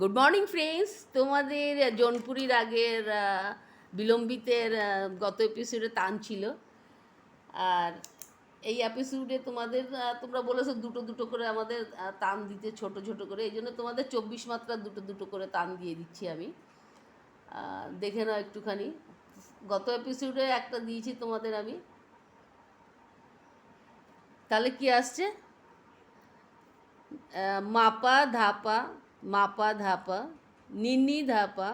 Good morning friends তোমাদের জনপুরির আগের বিলম্বিতের গত এপিসোডে টান ছিল। আর এই এপিসোডে তোমাদের তোমরা বলেছ দুটো দুটো করে আমাদের টান দিতে, ছোট ছোট করে। এই জন্য তোমাদের চব্বিশ মাত্রা দুটো দুটো করে টান দিয়ে দিচ্ছি আমি। দেখে নাও একটুখানি। গত এপিসোডে একটা দিয়েছি তোমাদের আমি। তাহলে কি আসছে? মাপা, ধাপা মাপা ধাপা নিনি ধাপা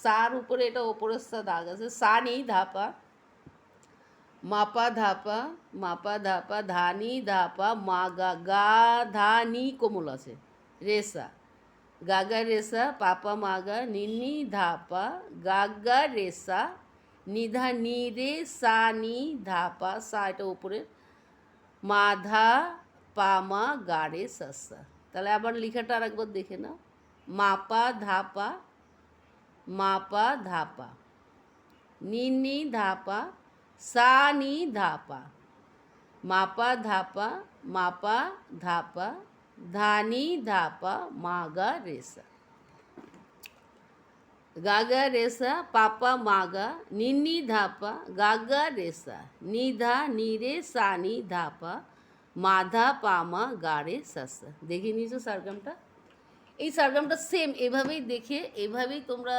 সার উপরে এটা ওপরের সা দাগ আছে সা নেই ধাপা মাপা ধাপা মাপা ধাপা ধানি ধাপা মা গা গা ধা, নি কোমল আছে, রেসা, গাগা, রেসা, পাপা, মাগা নিনি ধাপা গাগা, রেসা, নিধা, নি রে, সা, নি, ধাপা, সা এটা উপরে, মাধা, পামা গাড়ে সাসা তাহলে আবার লেখাটা আরেকবার দেখে নাও। মাপা ধাপা মাপা ধাপা নিনি ধাপা সা নি ধাপা মাপা ধাপা মাপা ধাপা ধানি ধাপা মাগা রেসা গাগা রেসা পাপা মাগা নিনি ধাপা গাগা রেসা নিধা নিরে সানি ধাপা মাধা পামা গাড়ে সাসা দেখে নিয়েছো সারগামটা এই সারগামটা সেম এভাবেই দেখে, এভাবেই তোমরা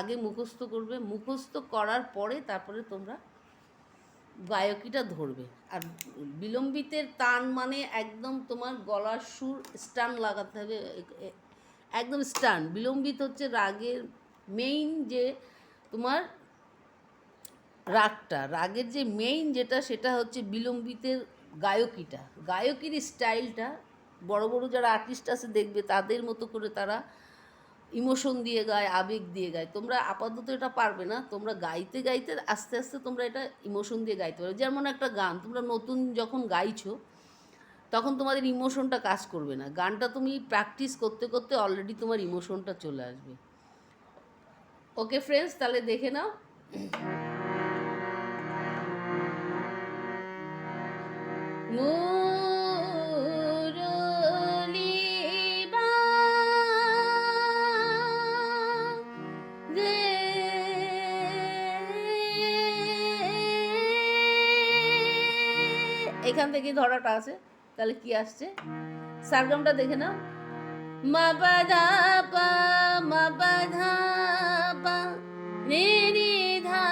আগে মুখস্থ করবে। মুখস্থ করার পরে তারপরে তোমরা গায়কিটা ধরবে। আর বিলম্বিতের টান মানে একদম তোমার গলার সুর স্টান লাগাতে হবে। একদম স্টান বিলম্বিত হচ্ছে রাগের মেইন যে তোমার রাগটা। রাগের যে মেইন যেটা, সেটা হচ্ছে বিলম্বিতের গায়কিটা। গায়কির স্টাইলটা বড় বড় যারা আর্টিস্ট আছে দেখবে, তাদের মতো করে তারা ইমোশন দিয়ে গায়, আবেগ দিয়ে গায়। তোমরা আপাতত এটা পারবে না, তোমরা গাইতে গাইতে আস্তে আস্তে তোমরা এটা ইমোশন দিয়ে গাইতে পারবে। যেমন একটা গান, তোমরা নতুন যখন গাইছো, তখন তোমাদের ইমোশনটা কাজ করবে না। গানটা তুমি প্র্যাকটিস করতে করতে অলরেডি তোমার ইমোশনটা চলে আসবে। ওকে ফ্রেন্ডস তাহলে দেখে নাও। মুরলিবা এখান থেকে ধরাটা আছে, তাহলে কি আসছে? সারগামটা দেখে নাও। মা বাধা পা, মা বাধা পা রে রে ধা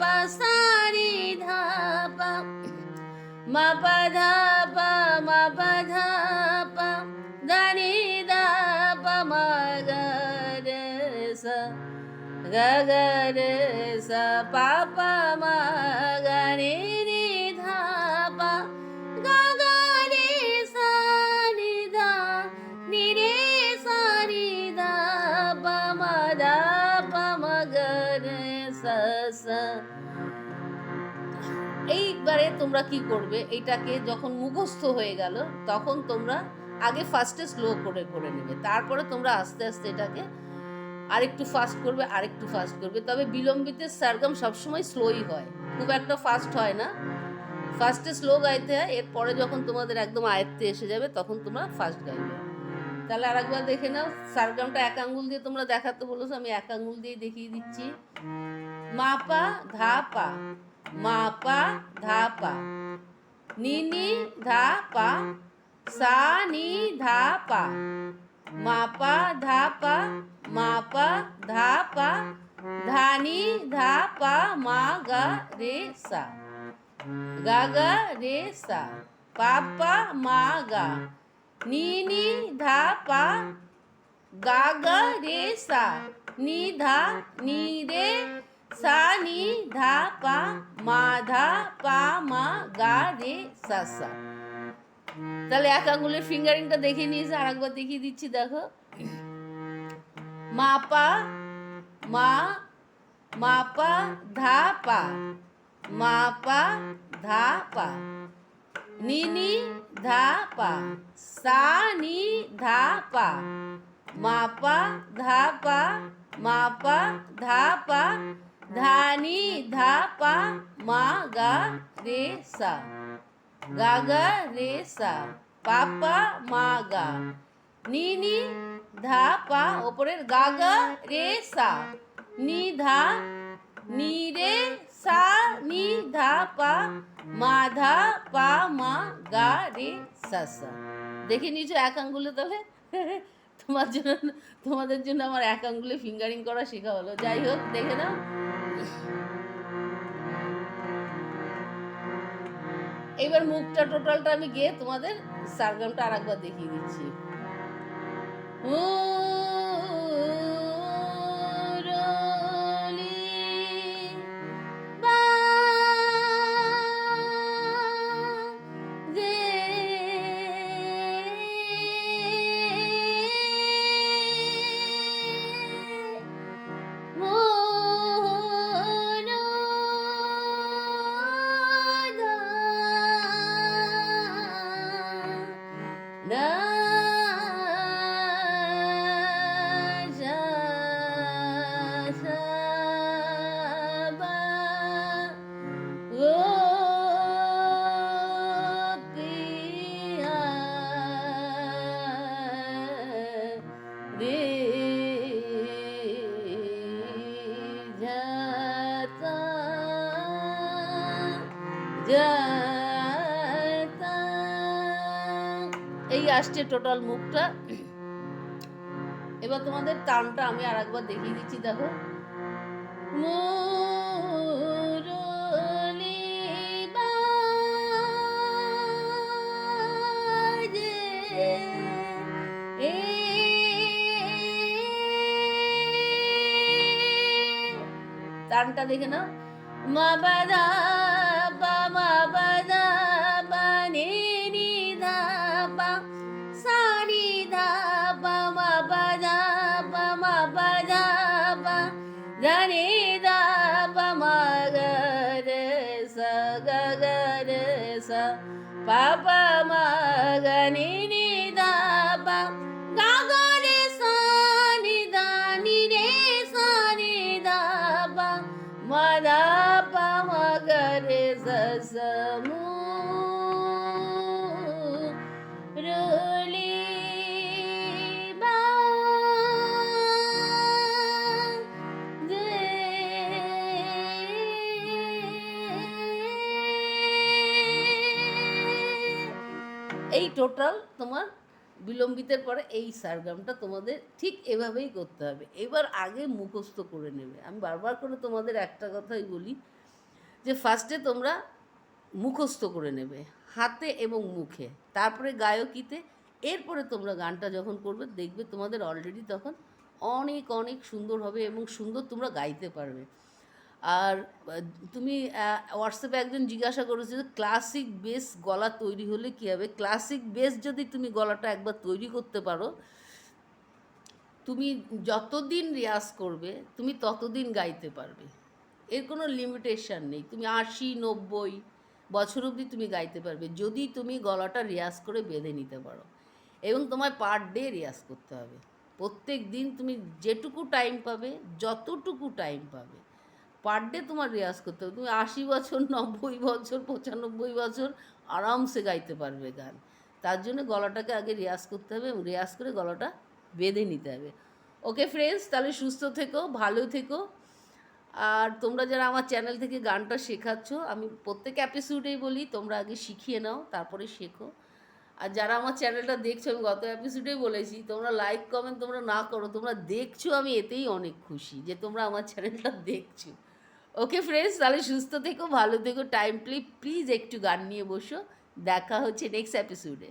পা, সা রে ধা পা। মা বাধা পা, মা বাধা পা দানি দা পা, মা গা রে সা, গা রে সা, পা পা, মা গা রে এইবারে তোমরা কি করবে? এটাকে যখন মুখস্থ হয়ে গেল, তখন তোমরা আগে ফার্স্টে স্লো করে করে নেবে। তারপরে তোমরা আস্তে আস্তে এটাকে আরেকটু ফাস্ট করবে, আরেকটু ফাস্ট করবে। তবে বিলম্বিতের সারগাম সবসময় স্লোই হয়। খুব একটা ফাস্ট হয় না। ফার্স্টে স্লো গাইতে হয়, এরপরে যখন তোমাদের একদম আয়ত্তে এসে যাবে, তখন তোমরা ফাস্ট গাইবে। তাহলে আরেকবার দেখে নাও সারগামটা এক আঙ্গুল দিয়ে তোমরা দেখাতে বলেছ, আমি এক আঙ্গুল দিয়ে দেখিয়ে দিচ্ছি। মা পা। মাপা ধাপা নিনি ধাপা সা নি ধাপা মাপা ধাপা মাপা ধাপা ধানি ধাপা মা গা রে সা গা গা রে সা পাপা মা গা নিনি ধাপা গা গা রে সা নি ধা নি রে সা নি ধা পা মা ধা পা মা গা রে সা সা তাহলে এক আঙ্গুলের ফিঙ্গারিংটা দেখে নিয়েছে আর একবার দেখিয়ে দিচ্ছি, দেখো। মা পা, মা মা পা, ধা পা, মা পা, ধা পা, নি নি ধা পা, সা নি ধা পা, মা পা ধা পা, মা পা ধা পা ধা নি ধা পা মা গা রে সা। গা গা রে সা। পাপা মা গা। নি নি ধা পা ওপরের গা গা রে সা। নি ধা নি রে সা। নি ধা পা মা ধা পা মা গা রে সা সা। দেখে নিয়েছো এক আঙ্গুলে তাহলে তোমার জন্য, তোমাদের জন্য আমার এক আঙ্গুলে ফিঙ্গারিং করা শেখা হলো। যাই হোক, দেখে নাও। এবার মুখটা টোটালটা আমি গিয়ে তোমাদের সারগামটা আর একবার দেখিয়ে দিচ্ছি। এই আসছে টোটাল মুখটা। এবার তোমাদের টানটা আমি আর একবার দেখিয়ে দিচ্ছি দেখো। টানটা দেখে নাও। মা বাদা পা পা টোটাল তোমার বিলম্বিতের পরে এই সারগামটা তোমাদের ঠিক এভাবেই করতে হবে। এবার আগে মুখস্থ করে নেবে। আমি বারবার করে তোমাদের একটা কথাই বলি যে ফার্স্টে তোমরা মুখস্থ করে নেবে, হাতে এবং মুখে। তারপরে গায়কিতে, এরপরে তোমরা গানটা যখন করবে, দেখবে তোমাদের অলরেডি তখন অনেক অনেক সুন্দর হবে এবং সুন্দর তোমরা গাইতে পারবে। আর তুমি হোয়াটসঅ্যাপে একজন জিজ্ঞাসা করেছ যে ক্লাসিক বেস গলা তৈরি হলে কী হবে? ক্লাসিক বেস যদি তুমি গলাটা একবার তৈরি করতে পারো, তুমি যতদিন রেয়াজ করবে, তুমি ততদিন গাইতে পারবে। এর কোনো লিমিটেশন নেই। তুমি আশি, নব্বই বছর অবধি তুমি গাইতে পারবে, যদি তুমি গলাটা রেয়াজ করে বেঁধে নিতে পারো। এবং তোমায় পার ডে রেয়াজ করতে হবে। প্রত্যেক দিন তুমি যেটুকু টাইম পাবে, যতটুকু টাইম পাবে পার ডে তোমার রেয়াজ করতে হবে। তুমি আশি বছর, নব্বই বছর, পঁচানব্বই বছর আরামসে গাইতে পারবে গান। তার জন্য গলাটাকে আগে রেয়াজ করতে হবে এবং রেয়াজ করে গলাটা বেঁধে নিতে হবে। ওকে ফ্রেন্ডস তাহলে সুস্থ থেকো ভালো থেকো। আর তোমরা যারা আমার চ্যানেল থেকে গানটা শেখাচ্ছ, আমি প্রত্যেক অ্যাপিসোডেই বলি, তোমরা আগে শিখিয়ে নাও, তারপরে শেখো। আর যারা আমার চ্যানেলটা দেখছ, আমি গত এপিসোডেই বলেছি, তোমরা লাইক কমেন্ট তোমরা না করো, তোমরা দেখছ, আমি এতেই অনেক খুশি যে তোমরা আমার চ্যানেলটা দেখছ। ওকে ফ্রেন্ডস তাহলে সুস্থ থেকো, ভালো থেকো টাইম প্লি প্লিজ একটু গান নিয়ে বসো। দেখা হচ্ছে নেক্সট এপিসোডে